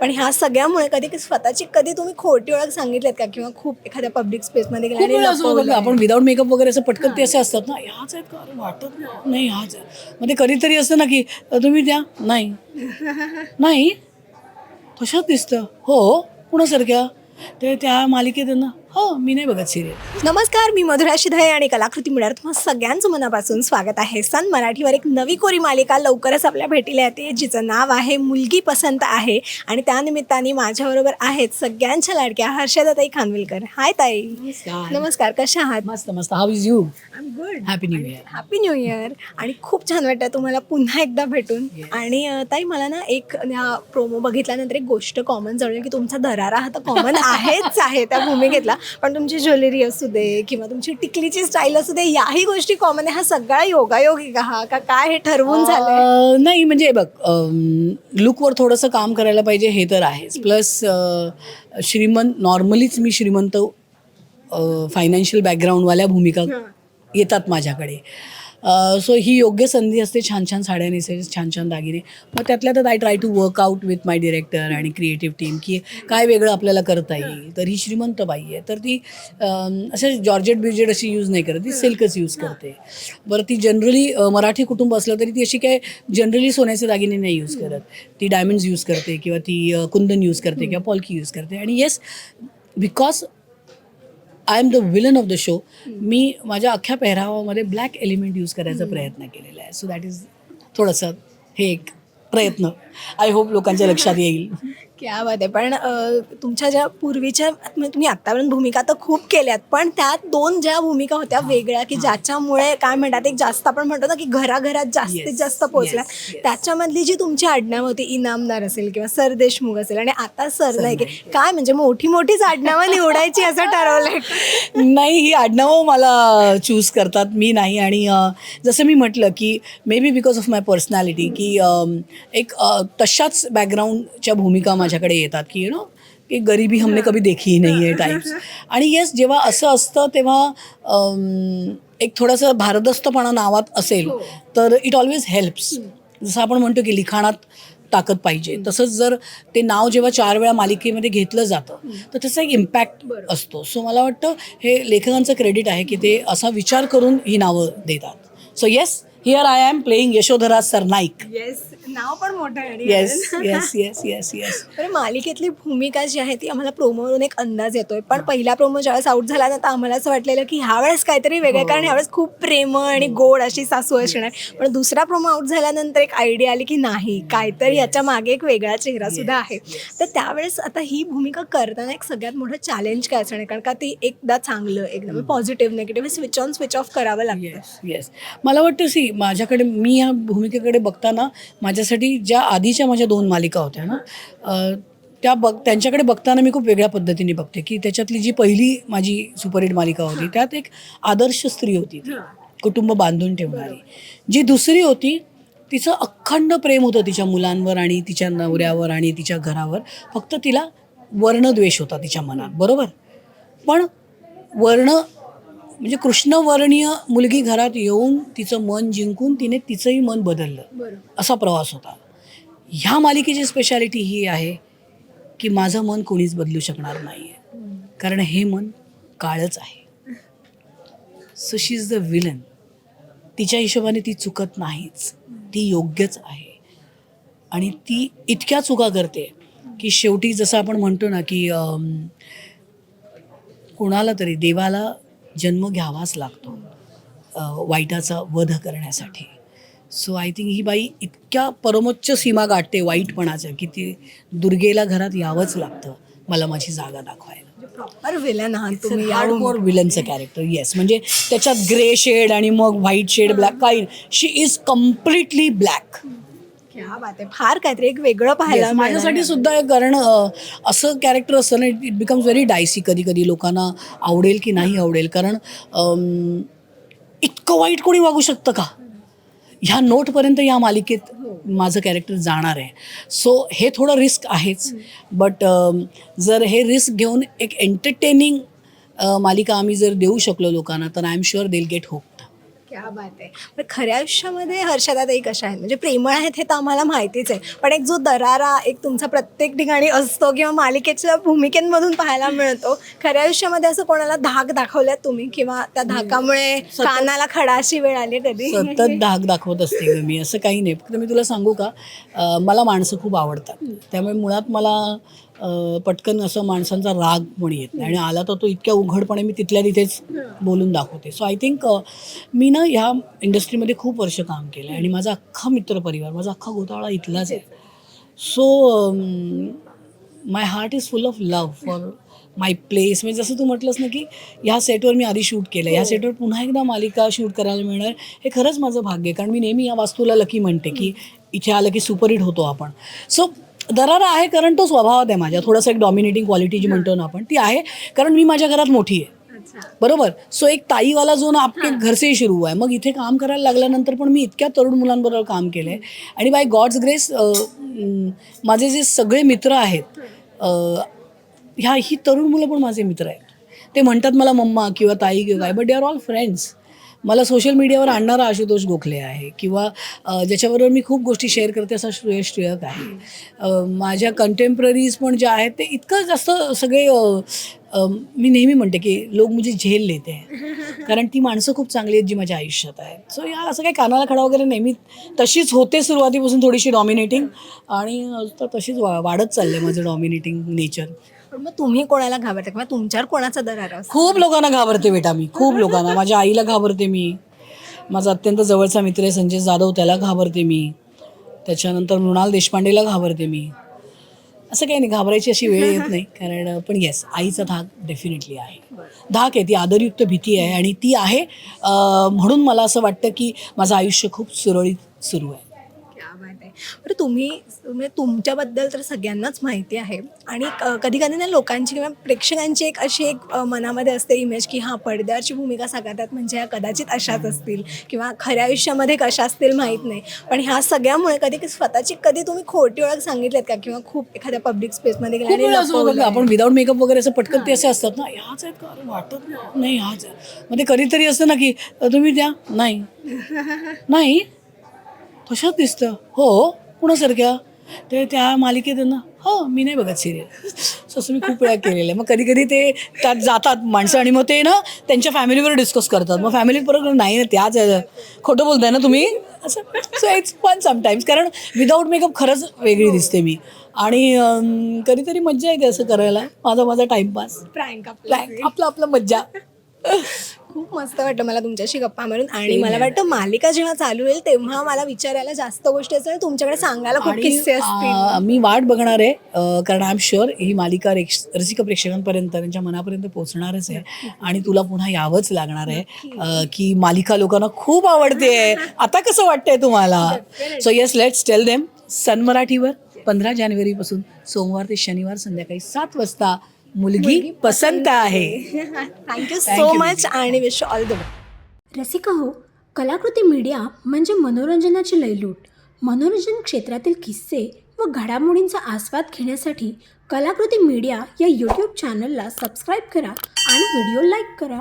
पण ह्या सगळ्यामुळे कधी स्वतःची कधी तुम्ही खोटी ओळख सांगितलेत का? किंवा खूप एखाद्या पब्लिक स्पेसमध्ये गेला आपण विदाऊट मेकअप वगैरे असं पटकन ते असे असतात ना ह्याच आहेत का? वाटत नाही ह्याच मग ते कधीतरी असतं ना की तुम्ही द्या. नाही. नाही. तशाच दिसतं? हो कुणासारख्या? ते त्या मालिकेत ना हो मी नाही बघत सिरियल नमस्कार मी मधुरा शिधाळे आणि कलाकृती मिळणार तुम्हाला सगळ्यांचं मनापासून स्वागत आहे. सन मराठीवर एक नवी कोरी मालिका लवकरच आपल्या भेटीला येते जिचं नाव आहे मुलगी पसंत आहे आणि त्यानिमित्ताने माझ्याबरोबर आहेत सगळ्यांच्या लाडक्या हर्षदाताई खानविलकर. हाय ताई. नमस्कार. कशा आहात? मस्त मस्त. How is you good happy new year happy new year आणि खूप छान वाटतं तुम्हाला पुन्हा एकदा भेटून. आणि अं, ताई मला ना एक प्रोमो बघितल्यानंतर एक गोष्ट कॉमन जाणवली की तुमचा दरारा हा तर कॉमन आहेच आहे. त्या भूमिकेतला. पण तुमची ज्वेलरी असू दे किंवा तुमची टिकलीची स्टाईल असू दे याही गोष्टी कॉमन आहे. हा सगळा योगायोग आहे का? हा का काय हे ठरवून झालंय? अं, नाही म्हणजे बघ लुकवर थोडंसं काम करायला पाहिजे हे तर आहेच. प्लस श्रीमंत नॉर्मलीच मी श्रीमंत फायनान्शियल बॅकग्राऊंडवाल्या भूमिका येतात माझ्याकडे. सो ही योग्य संधी असते. छान छान साड्या नेसायची छान छान दागिने. मग त्यातल्या त्यात I try to work out with my director आणि क्रिएटिव्ह टीम की काय वेगळं आपल्याला करता येईल. तर ही श्रीमंत बाई आहे. तर ती असं जॉर्जेट बिर्जेट अशी यूज नाही करत. ती सिल्कच यूज करते. बरं ती जनरली मराठी कुटुंब असलं तरी ती अशी काय जनरली सोन्याचे दागिने नाही यूज करत. ती डायमंड्स यूज करते किंवा ती कुंदन यूज करते किंवा पॉलकी यूज करते. आणि yes because I am the villain of the show. मी माझ्या अख्ख्या पेहरावामध्ये ब्लॅक एलिमेंट यूज करायचा प्रयत्न केलेला आहे. सो दॅट इज थोडंसं हे एक प्रयत्न. आय होप लोकांच्या लक्षात येईल. क्या बात आहे. पण अं, तुमच्या ज्या पूर्वीच्या म्हणजे तुम्ही आत्तापर्यंत भूमिका तर खूप केल्यात पण त्यात दोन ज्या भूमिका होत्या वेगळ्या की ज्याच्यामुळे काय म्हणतात एक जास्त आपण म्हणतो ना की घराघरात जास्तीत Yes, जास्त पोहोचल्या yes, yes. त्याच्यामधली जी तुमची आडनाव होती इनामदार असेल किंवा सरदेशमुख असेल आणि आता सरनाईक आहे. काय म्हणजे मोठी मोठीच आडनावं निवडायची असं ठरवलंय. नाही ही आडनावं मला चूज करतात मी नाही. आणि अं, जसं मी म्हटलं की maybe because of my personality की एक अं, तशाच बॅकग्राऊंडच्या भूमिका माझ्याकडे येतात की यु नो की गरिबी हमने कभी देखी ही नाही आहे टाईप्स आणि येस जेव्हा असं असतं तेव्हा एक थोडंसं भारदस्तपणा नावात असेल तर इट ऑलवेज हेल्प्स जसं आपण म्हणतो की लिखाणात ताकद पाहिजे. तसंच जर ते नाव जेव्हा चार वेळा मालिकेमध्ये घेतलं जातं तर त्याचा एक इम्पॅक्ट असतो. सो मला वाटतं हे लेखकांचं क्रेडिट आहे की ते असा विचार करून ही नावं देतात. So yes here I am playing Yashodhara Sarnaik yes नाव पण मोठं आहे yes yes yes yes yes मालिकेतली भूमिका जी आहे ती आम्हाला प्रोमोवरून एक अंदाज येतोय. पण पहिला प्रोमो ज्यावेळेस आउट झाला ना तर आम्हाला असं वाटलेलं की ह्यावेळेस काहीतरी वेगळं. कारण ह्यावेळेस खूप प्रेम आणि गोड अशी सासू असणार पण दुसरा प्रोमो आउट झाल्यानंतर एक आयडिया आली की नाही काहीतरी याच्या मागे एक वेगळा चेहरा सुद्धा आहे. तर त्यावेळेस आता ही भूमिका करताना एक सगळ्यात मोठं चॅलेंज काय असणार? कारण का ती एकदा चांगलं एकदम positive negative switch on switch off करावं लागतं. येस येस मला वाटतं सी माझ्याकडे मी ह्या भूमिकेकडे बघताना माझ्यासाठी ज्या आधीच्या माझ्या दोन मालिका होत्या ना त्या बघ त्यांच्याकडे बघताना मी खूप वेगळ्या पद्धतीने बघते की त्याच्यातली जी पहिली माझी सुपरहिट मालिका होती त्यात एक आदर्श स्त्री होती ती कुटुंब बांधून ठेवणारी. जी दुसरी होती तिचं अखंड प्रेम होतं तिच्या मुलांवर आणि तिच्या नवऱ्यावर आणि तिच्या घरावर. फक्त तिला वर्णद्वेष होता तिच्या मनात बरोबर? पण वर्ण म्हणजे कृष्णवर्णीय मुलगी घरात येऊन तिचं मन जिंकून तिने तिचंही मन बदललं. असा प्रवास होता. ह्या मालिकेची स्पेशालिटी ही आहे की माझं मन कोणीच बदलू शकणार नाही आहे कारण हे मन काळच आहे. So she is the villain तिच्या हिशोबाने ती चुकत नाहीच. ती योग्यच आहे. आणि ती इतक्या चुका करते की शेवटी जसं आपण म्हणतो ना की कोणाला तरी देवाला जन्म घ्यावाच लागतो वाईटाचा वध करण्यासाठी. सो आय थिंक ही बाई इतक्या परमोच्च सीमा गाठते वाईटपणाच्या की ती दुर्गेला घरात यावंच लागतं मला माझी जागा दाखवायला. प्रॉपर विलन आहात तुम्ही हार्डकोर विलनचं कॅरेक्टर येस म्हणजे त्याच्यात ग्रे शेड आणि मग व्हाईट शेड ब्लॅक काही शी इज कम्प्लिटली ब्लॅक बात आहे. फार काहीतरी एक वेगळं पाहायला माझ्यासाठी सुद्धा एक कारण अ, असं कॅरेक्टर असतं ना इट बिकम्स व्हेरी डायसी कधी कधी लोकांना आवडेल की नाही आवडेल. कारण अम, इतकं वाईट कोणी वागू शकतं का? ह्या नोटपर्यंत या मालिकेत माझं कॅरेक्टर जाणार आहे. सो हे थोडं रिस्क आहेच. बट जर हे रिस्क घेऊन एक एंटरटेनिंग मालिका आम्ही जर देऊ शकलो लोकांना तर I am sure they'll get hope क्या बात आहे. पण खऱ्या आयुष्यामध्ये हर्षदाताई कशा आहेत? म्हणजे प्रेमळ आहेत हे तर आम्हाला माहितीच आहे. पण एक जो दरारा एक तुमचा प्रत्येक ठिकाणी असतो किंवा मालिकेच्या भूमिकेमधून पाहायला मिळतो खऱ्या आयुष्यामध्ये असं कोणाला धाक दाखवल्यात तुम्ही? किंवा त्या धाकामुळे कानाला खडाशी वेळ आली कधी? सतत धाक दाखवत असते मी. असं काही नाही. फक्त मी तुला सांगू का? मला माणसं खूप आवडतात. त्यामुळे मुळात मला पटकन असं माणसांचा राग पण येत नाही. आणि आला तर तो इतक्या उघडपणे मी तिथल्या तिथेच बोलून दाखवते. सो आय थिंक मी ना ह्या इंडस्ट्रीमध्ये खूप वर्ष काम केलं आणि माझा अख्खा मित्रपरिवार माझा अख्खा गोतावळा इथलाच आहे. So my heart is full of love for my place म्हणजे जसं तू म्हटलंस ना की ह्या सेटवर मी आधी शूट केलं ह्या सेटवर पुन्हा एकदा मालिका शूट करायला मिळणार हे खरंच माझं भाग्य आहे. कारण मी नेहमी या वास्तूला लकी म्हणते की इथे आलं की सुपरहिट होतो आपण. सो दरारा आहे कारण तो स्वभावात आहे माझ्या. थोडंसं एक डॉमिनेटिंग क्वालिटी जी म्हणतो ना आपण ती आहे. कारण मी माझ्या घरात मोठी आहे. अच्छा. बरोबर? सो एक ताईवाला जो ना आपके घर से ही सुरू आहे. मग इथे काम करायला लागल्यानंतर पण मी इतक्या तरुण मुलांबरोबर काम केलं आहे आणि बाय गॉड्स ग्रेस माझे जे सगळे मित्र आहेत ह्या ही तरुण मुलं पण माझे मित्र आहेत. ते म्हणतात मला मम्मा किंवा ताई किंवा काय. But they are all friends मला सोशल मीडियावर आणणारा आशुतोष गोखले आहे किंवा ज्याच्याबरोबर मी खूप गोष्टी शेअर करते असा श्रेयस टिळक आहे. माझ्या कंटेम्पररीज पण ज्या आहेत ते इतकं जास्त सगळे मी नेहमी म्हणते की लोक मुझे झेल लेते हैं. कारण ती माणसं खूप चांगली आहेत जी माझ्या आयुष्यात आहेत. सो या असं काही कानाला खडा वगैरे नेहमी तशीच होते सुरुवातीपासून थोडीशी डॉमिनेटिंग आणि तशीच वा वाढत चालले माझं डॉमिनेटिंग नेचर पण मग तुम्ही कोणाला घाबरता? किंवा तुमच्यावर कोणाचा दरार असतो? खूप लोकांना घाबरते बेटा मी. खूप लोकांना. माझ्या आईला घाबरते मी. माझा अत्यंत जवळचा मित्र आहे संजय जाधव त्याला घाबरते मी. त्याच्यानंतर मृणाल देशपांडेला घाबरते मी. असं काही नाही घाबरायची अशी वेळ येत नाही. कारण पण येस आईचा धाक डेफिनेटली आहे. धाक आहे ती आदरयुक्त भीती आहे आणि ती आहे म्हणून मला असं वाटतं की माझं आयुष्य खूप सुरळीत सुरू आहे. बरं तुम्ही म्हणजे तुमच्याबद्दल तर सगळ्यांनाच माहिती आहे. आणि कधी कधी ना लोकांची किंवा प्रेक्षकांची एक अशी एक मनामध्ये असते इमेज की हां पडद्यावरची भूमिका साकारतात म्हणजे ह्या कदाचित अशाच असतील किंवा खऱ्या आयुष्यामध्ये कशा असतील माहीत नाही. पण ह्या सगळ्यामुळे कधी स्वतःची कधी तुम्ही खोटी ओळख सांगितलेत का? किंवा खूप एखाद्या पब्लिक स्पेसमध्ये गेला आपण विदाऊट मेकअप वगैरे असं पटकन ते असे असतात ना ह्याच आहेत का? वाटत नाही. ह्याच ते कधीतरी असतं ना की "अ, तुम्ही द्या. नाही. नाही? तशाच दिसतं? हो कुणासारख्या? ते त्या मालिकेत ना हो मी नाही बघत सिरियल असं मी खूप वेळा केलेलं आहे. मग कधी कधी ते त्यात जातात माणसं आणि मग ते ना त्यांच्या फॅमिलीवर डिस्कस करतात. मग फॅमिली परत नाही ना त्याच खोटं बोलताय ना तुम्ही? असं सो इट्स फन समटाईम्स कारण विदाऊट मेकअप खरंच वेगळी दिसते मी. आणि कधीतरी मज्जा येते असं करायला. माझा माझा टाईमपास प्रँक आपला आपलं आपलं मज्जा. खूप मस्त वाटलं मला तुमच्याशी गप्पा मारून. आणि मला वाटतं मालिका जेव्हा चालू होईल तेव्हा मला विचारायला जास्त गोष्टी असतील आणि तुमच्याकडे सांगायला खूप किस्से असतील. आ, मी वाट बघणार आहे कारण आय एम शुअर ही मालिका रेक्ष रसिक प्रेक्षकांपर्यंत त्यांच्या मनापर्यंत पोहोचणारच आहे. आणि तुला पुन्हा यावंच लागणार आहे की मालिका लोकांना खूप आवडते. आता कसं वाटतंय तुम्हाला? So yes let's tell them Sun मराठीवर पंधरा जानेवारीपासून सोमवार ते शनिवार संध्याकाळी सात वाजता मुलगी पसंत आहे. थँक्यू सो मच आणि विश ऑल द रसिका हो कलाकृती मीडिया म्हणजे मनोरंजनाची लयलूट. मनोरंजन क्षेत्रातील किस्से व घडामोडींचा आस्वाद घेण्यासाठी कलाकृती मीडिया या यूट्यूब चॅनलला सबस्क्राईब करा आणि व्हिडिओ लाईक करा.